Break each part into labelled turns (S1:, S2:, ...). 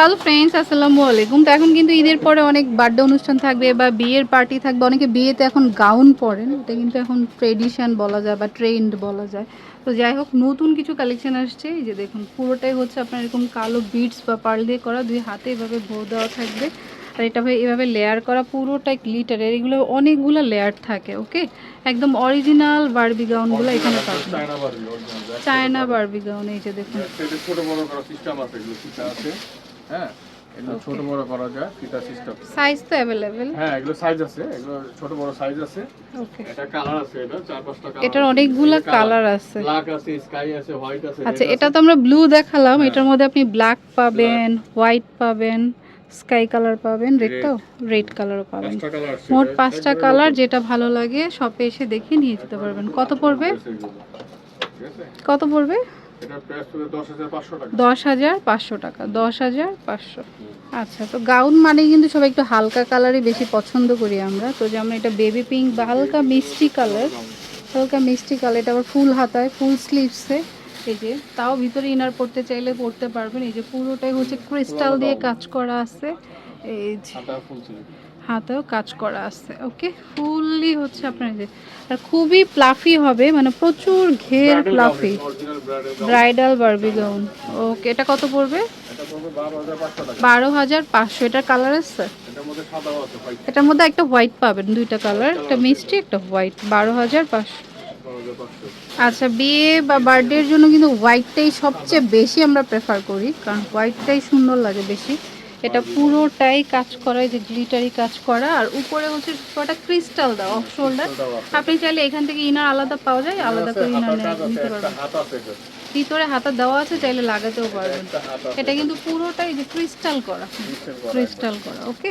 S1: Hello friends আসসালামু আলাইকুম। তো এখন কিন্তু ঈদের পরে অনেক বার্থডে অনুষ্ঠান থাকবে বা বিয়ের পার্টি থাকবে। অনেকে বিয়েতে এখন গাউন পরেন এটা কিন্তু এখন ট্রেডিশন বলা যায় বা ট্রেন্ড বলা যায়। তো যাই হোক নতুন কিছু কালেকশন আসছে। এই যে দেখুন পুরোটাই হচ্ছে আপনার এরকম কালো বিটস বা পার্ল দিয়ে করা। দুই হাতে এভাবে ভো দেওয়া থাকবে। আর এটা এভাবে লেয়ার করা পুরোটাই গ্লিটারের এগুলো অনেকগুলো লেয়ার থাকে ওকে একদম অরিজিনাল বারবি গাউনগুলো এখানে পাবেন।
S2: চায়না বারবি
S1: গাউন এই যে দেখুন।
S2: আছে হ্যাঁ এগুলো ছোট বড় করা যায় ফিতা সিস্টেম
S1: সাইজ তো
S2: হ্যাঁ এগুলো সাইজ আছে এগুলো ছোট বড় সাইজ আছে।
S1: ওকে
S2: এটা কালার আছে এটা চার পাঁচটা কালার
S1: এটার অনেকগুলা কালার আছে।
S2: ব্ল্যাক আছে স্কাই আছে হোয়াইট আছে
S1: আচ্ছা এটা তো আমরা ব্লু দেখালাম এটার মধ্যে আপনি ব্ল্যাক পাবেন হোয়াইট পাবেন স্কাই কালার পাবেন রেড তো? রেড কালারও পাবেন। মোট পাঁচটা কালার যেটা ভালো লাগে শপে এসে দেখে নিয়ে যেতে পারবেন। কত পড়বে? কত পড়বে?
S2: দশ হাজার পাঁচশো টাকা।
S1: দশ হাজার পাঁচশো আচ্ছা তো গাউন মানে কিন্তু সবাই একটু হালকা কালারই বেশি পছন্দ করি আমরা। তো যেমন এটা বেবি পিঙ্ক বা হালকা মিষ্টি কালার হালকা মিষ্টি কালার এটা আবার ফুল হাতায় ফুল স্লিভসে এই যে তাও ভিতরে ইনার পড়তে চাইলে পড়তে পারবেন। এই যে পুরোটাই হচ্ছে ক্রিস্টাল দিয়ে কাজ করা আছে। এই যে। হাতেও কাজ করা আছে ওকে ফুললি হচ্ছে আপনার যে আর খুবই প্লাফি হবে মানে প্রচুর ঘের প্লাফি ব্রাইডাল বারবি গাউন ওকে এটা কত পড়বে?
S2: বারো হাজার পাঁচশো
S1: এটার কালার আছে
S2: এটার মধ্যে
S1: একটা হোয়াইট পাবেন দুইটা কালার একটা মিষ্টি একটা হোয়াইট বারো হাজার পাঁচশো। আচ্ছা বিয়ে বা বার্থডের জন্য কিন্তু হোয়াইটটাই সবচেয়ে বেশি আমরা প্রেফার করি কারণ হোয়াইটটাই সুন্দর লাগে বেশি। এটা পুরোটাই কাজ করা এই যে গ্লিটারি কাজ করা আর উপরে হচ্ছে কটা ক্রিস্টাল দাও অফ শোল্ডার আপনি চাইলে এখান থেকে ইনার আলাদা পাওয়া যায় আলাদা করে ইনার নিতে পারবেন।
S2: হাত আছে এটা।
S1: ভিতরে হাতা দেওয়া আছে চাইলে লাগাতেও পারবেন। এটা কিন্তু পুরোটাই যে ক্রিস্টাল করা। ক্রিস্টাল করা ওকে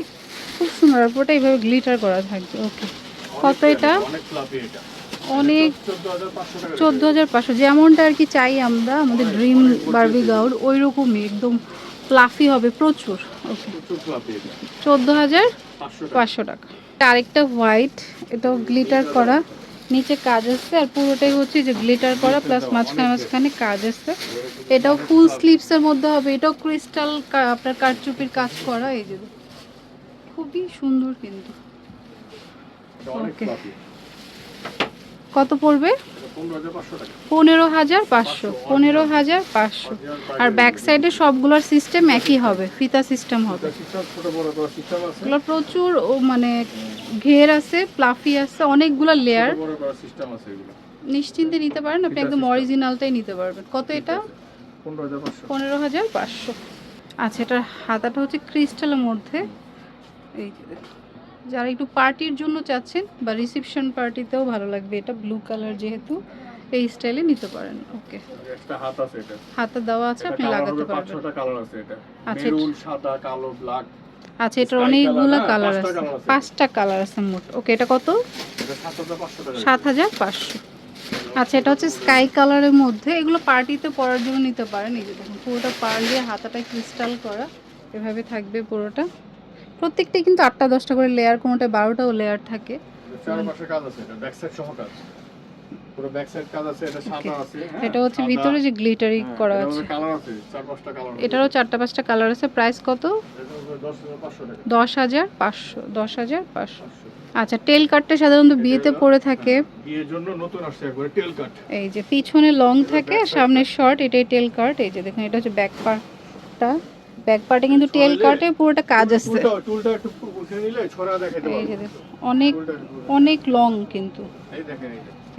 S1: খুব সুন্দর পুরোটা এইভাবে গ্লিটার করা থাকবে ওকে কত এটা?
S2: অনেক 14,500
S1: হাজার পাঁচশো যেমনটা আর কি চাই আমরা আমাদের ড্রিম বার্বি গাউড ওই রকমই একদম প্লাফি হবে প্রচুর। ওকে চোদ্দ হাজার
S2: 500 টাকা।
S1: পাঁচশো টাকা। আরেকটা হোয়াইট এটাও গ্লিটার করা। নিচে কাজ আছে আর পুরোটাই হচ্ছে যে গ্লিটার করা প্লাস মাঝখানে মাঝখানে কাজ আছে এটাও ফুল স্লিভসের মধ্যে হবে। এটাও ক্রিস্টাল আপনার কারচুপির কাজ করা এই যে খুবই সুন্দর কিন্তু।
S2: fluffy।
S1: কত পড়বে?
S2: এটা 15,500 টাকা।
S1: পনেরো হাজার পাঁচশো। পনেরো হাজার পাঁচশো। আর ব্যাক সাইডে সবগুলোর সিস্টেম একই হবে ফিতা সিস্টেম হবে। এগুলো প্রচুর ও মানে ঘের আছে প্লাফি আছে অনেকগুলো লেয়ার। নিশ্চিন্তে নিতে পারেন আপনি একদম অরিজিনালটাই নিতে পারবেন। কত এটা? পনেরো হাজার পাঁচশো। আচ্ছা এটার হাতাটা হচ্ছে ক্রিস্টালের মধ্যে। এই যে দেখুন। যারা একটু পার্টির জন্য চাচ্ছেন বা রিসেপশন পার্টিতেও ভালো লাগবে। এটা ব্লু কালার যেহেতু এই স্টাইলে নিতে পারেন। ওকে
S2: একটা হাত আছে এটা।
S1: হাতে দেওয়া আছে আপনি লাগাতে পারবেন।
S2: পাঁচ-ছটা colour আছে এটা।
S1: আচ্ছা,
S2: মেরুন, সাদা, কালো, black।
S1: আচ্ছা এটার অনেকগুলো কালার আছে। পাঁচটা কালার আছে মোট। ওকে এটা কত?
S2: এটা 7,500 টাকা।
S1: সাত হাজার পাঁচশো। আচ্ছা এটা হচ্ছে স্কাই কালারের মধ্যে। এগুলো পার্টিতে পরার জন্য নিতে পারেন। এই যে দেখুন পুরোটা পার দিয়ে হাতাটা ক্রিস্টাল করা। এভাবে থাকবে পুরোটা। প্রত্যেকটাই কিন্তু আটটা দশটা করে লেয়ার কোনোটা বারোটাও লেয়ার থাকে।
S2: এটা হ্যাঁ,
S1: এটা হচ্ছে ভিতরে যে গ্লিটারি
S2: হ্যাঁ,
S1: করা আছে। এটারও চারটা পাঁচটা কালার আছে। প্রাইস কত?
S2: এটা হচ্ছে 10,500 টাকা।
S1: দশ হাজার পাঁচশো দশ হাজার পাঁচশো। আচ্ছা টেল কাটটা সাধারণত বিয়েতে পরে থাকে।
S2: কাট
S1: এই যে পিছনে লং থাকে আর সামনে শর্ট এটাই টেল কাট এই যে দেখুন এটা হচ্ছে ব্যাক পার্টটা ব্যাক পার্টে কিন্তু টেল কাটে পুরোটা কাজ আছে। অনেক অনেক লং কিন্তু।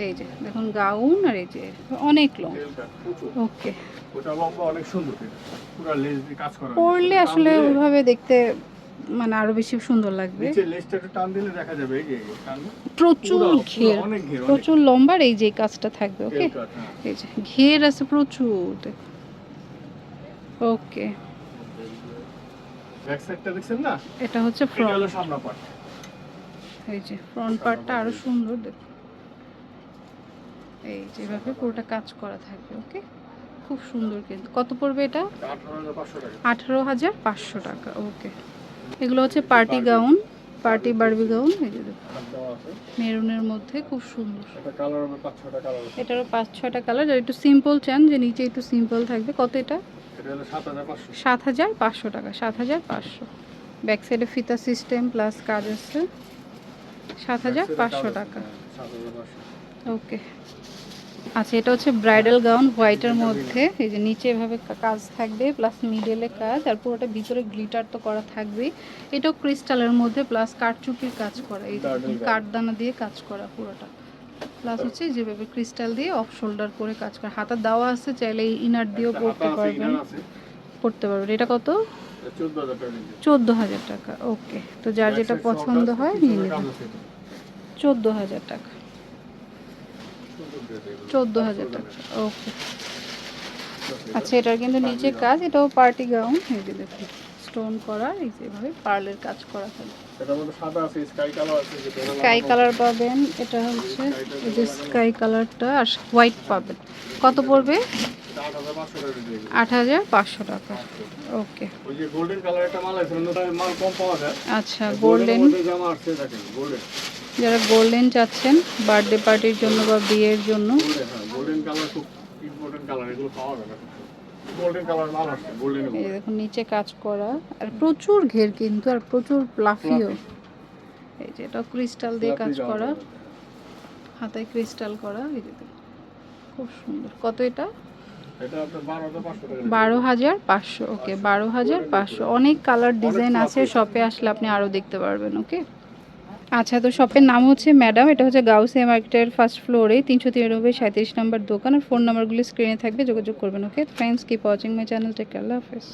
S2: এই
S1: যে দেখুন গাউন আর এই যে অনেক লং ওকে পরলে আসলে ওইভাবে দেখতে মানে আরও বেশি সুন্দর লাগবে। প্রচুর
S2: পুরো- পুরো
S1: ঘের প্রচুর লম্বার এই যে কাজটা থাকবে ওকে
S2: হ্যাঁ।
S1: এই যে ঘের আছে প্রচুর। ওকে
S2: ব্যাক সাইডটা দেখছেন না?
S1: এটা হচ্ছে
S2: এটা হলো সামনা পার্ট
S1: এই যে ফ্রন্ট পার্টটা আরও সুন্দর দেখুন। এই যে এভাবে পুরোটা কাজ করা থাকবে ওকে খুব সুন্দর কিন্তু। কত পড়বে এটা? আঠারো হাজার পাঁচশো টাকা ওকে এগুলো হচ্ছে party gown party Barbie gown এই যে মেরুনের মধ্যে খুব সুন্দর।
S2: এটা কালার হবে পাঁচ ছটা কালার
S1: এটারও একটু সিম্পল চান যে নিচে একটু সিম্পল থাকবে কত এটা?
S2: সাত হাজার পাঁচশো।
S1: টাকা সাত হাজার পাঁচশো। ব্যাক সাইডে ফিতা সিস্টেম প্লাস কাজ আছে। সাত হাজার পাঁচশো টাকা। ওকে আচ্ছা এটা হচ্ছে ব্রাইডাল গাউন হোয়াইটের মধ্যে। এই যে নিচে এভাবে কাজ থাকবে প্লাস মিডলে কাজ আর পুরোটা ভিতরে গ্লিটার তো করা থাকবেই এটাও ক্রিস্টালের মধ্যে প্লাস কাঠচুপির কাজ করা। এই। কাঠদানা দিয়ে কাজ করা পুরোটা। প্লাস হচ্ছে যেভাবে ক্রিস্টাল দিয়ে অফ শোল্ডার করে কাজ করে। হাতা দেওয়া আছে চাইলে ইনার দিয়েও পড়তে পারবেন। পড়তে পারবেন। এটা কত?
S2: চোদ্দ হাজার টাকা
S1: ওকে তো যার যেটা পছন্দ হয় নিয়ে নেবেন। চোদ্দ হাজার টাকা। চোদ্দ হাজার টাকা ওকে আচ্ছা এটার কিন্তু নিচে কাজ এটাও পার্টি গাউন এই যে দেখুন স্টোন করা এই যেভাবে পার্লের কাজ করা থাকে।
S2: এটার মধ্যে সাদা আছে স্কাই কালার আছে
S1: স্কাই কালার পাবেন এটা হচ্ছে এই যে স্কাই কালারটা আর হোয়াইট পাবেন। কত পড়বে?
S2: আট হাজার পাঁচশো টাকা।
S1: ওকে। আচ্ছা
S2: গোল্ডেন
S1: যারা গোল্ডেন চাচ্ছেন বার্থডে পার্টির জন্য বা বিয়ের জন্য।
S2: গোল্ডেন হ্যাঁ কালার খুব ইম্পর্টেন্ট কালার এগুলো পাওয়া যায়
S1: এই দেখুন নিচে কাজ করা। আর প্রচুর ঘের কিন্তু আর প্রচুর প্লাফিও এই যে এটা ক্রিস্টাল দিয়ে কাজ করা। হাতায় ক্রিস্টাল করা এই যে খুব সুন্দর। কত এটা? বারো হাজার পাঁচশো ওকে বারো হাজার পাঁচশো অনেক কালার ডিজাইন আছে শপে আসলে আপনি আরও দেখতে পারবেন ওকে আচ্ছা তো শপের নাম হচ্ছে ম্যাডাম, এটা হচ্ছে গাউসে মার্কেটের ফার্স্ট ফ্লোরে তিনশো তিরানব্বই সাঁত্রিশ নম্বর দোকান, আর ফোন নাম্বারগুলি স্ক্রিনে থাকবে, যোগাযোগ করবেন okay friends keep watching my channel take আল্লাহ হাফেজ।